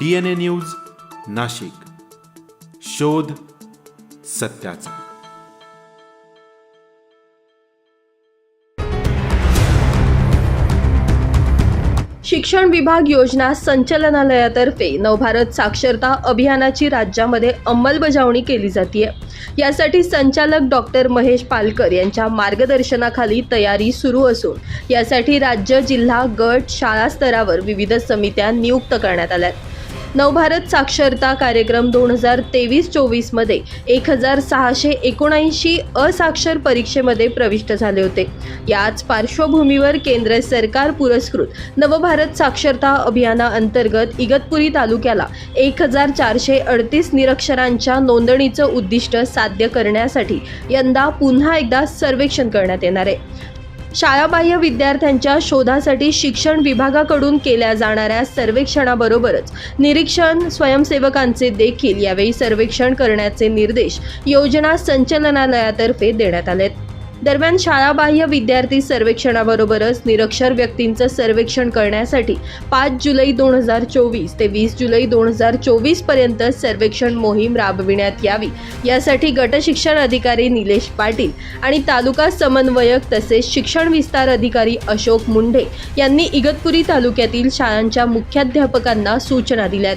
DNA news Nashik. शोध सत्याचा. शिक्षण विभाग योजना संचालनालयातर्फे नवभारत साक्षरता अभियानाची राज्यामध्ये अंमलबजावणी केली जाते यासाठी संचालक डॉक्टर महेश पालकर यांच्या मार्गदर्शनाखाली तयारी सुरू असून यासाठी राज्य जिल्हा गट शाळा स्तरावर विविध समित्या नियुक्त करण्यात आल्यात. नवभारत साक्षरता कार्यक्रम दोन हजार तेवीस चोवीसमध्ये एक हजार सहाशे एकोणऐंशी असाक्षर परीक्षेमध्ये प्रविष्ट झाले होते. याच पार्श्वभूमीवर केंद्र सरकार पुरस्कृत नवभारत साक्षरता अभियानाअंतर्गत इगतपुरी तालुक्याला एक हजार चारशे अडतीस निरक्षरांच्या नोंदणीचं उद्दिष्ट साध्य करण्यासाठी यंदा पुन्हा एकदा सर्वेक्षण करण्यात येणार आहे. शाळाबाह्य विद्यार्थ्यांच्या शोधासाठी शिक्षण विभागाकडून केल्या जाणाऱ्या सर्वेक्षणाबरोबरच निरीक्षण स्वयंसेवकांचे देखील यावेळी सर्वेक्षण करण्याचे निर्देश योजना संचालनालयातर्फे देण्यात आलेत. दरम्यान शाळाबाह्य विद्यार्थी सर्वेक्षणाबरोबरच निरक्षर व्यक्तींचं सर्वेक्षण करण्यासाठी पाच जुलै दोन हजार चोवीस ते वीस जुलै दोन हजार चोवीसपर्यंत सर्वेक्षण मोहीम राबविण्यात यावी. यासाठी गट शिक्षण अधिकारी निलेश पाटील आणि तालुका समन्वयक तसेच शिक्षण विस्तार अधिकारी अशोक मुंढे यांनी इगतपुरी तालुक्यातील शाळांच्या मुख्याध्यापकांना सूचना दिल्यात.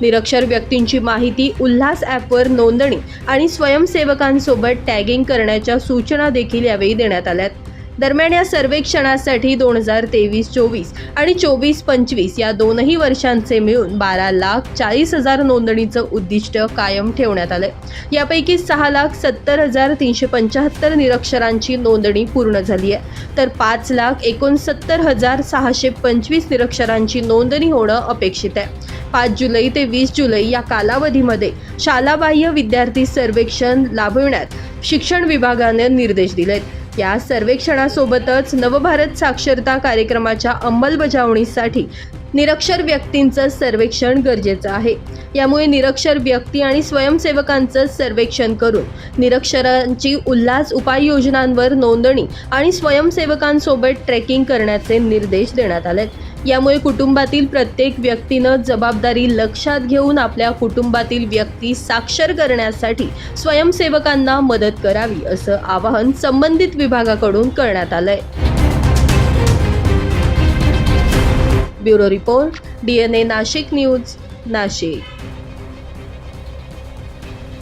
निरक्षर व्यक्तींची माहिती उल्हास ॲपवर नोंदणी आणि स्वयंसेवकांसोबत टॅगिंग करण्याच्या सूचना देखील यावेळी देण्यात आल्यात. दरम्यान या सर्वेक्षणासाठी दोन हजार तेवीस चोवीस आणि चोवीस पंचवीस या दोनही वर्षांचे मिळून बारा लाख चाळीस हजार नोंदणीचं उद्दिष्ट कायम ठेवण्यात आलं यापैकी सहा लाख सत्तर हजार तीनशे पंच्याहत्तर निरक्षरांची नोंदणी पूर्ण झाली आहे तर पाच लाख एकोणसत्तर हजार सहाशे पंचवीस निरक्षरांची नोंदणी होणं अपेक्षित आहे. पाच जुलै ते वीस जुलै या कालावधीमध्ये शालाबाह्य विद्यार्थी सर्वेक्षण लाभविण्यात शिक्षण विभागाने निर्देश दिलेत. या सर्वेक्षणासोबतच नवभारत साक्षरता कार्यक्रमाच्या अंमलबजावणीसाठी निरक्षर व्यक्तींचं सर्वेक्षण गरजेचं आहे. यामुळे निरक्षर व्यक्ती आणि स्वयंसेवकांचं सर्वेक्षण करून निरक्षरांची उल्हास उपाययोजनांवर नोंदणी आणि स्वयंसेवकांसोबत ट्रेकिंग करण्याचे निर्देश देण्यात आले आहेत यामुळे कुटुंबातील प्रत्येक व्यक्तीनं जबाबदारी लक्षात घेऊन आपल्या कुटुंबातील व्यक्ती साक्षर करण्यासाठी स्वयंसेवकांना मदत करावी असं आवाहन संबंधित विभागाकडून करण्यात आलंय. Bureau report DNA Nashik news Nashik.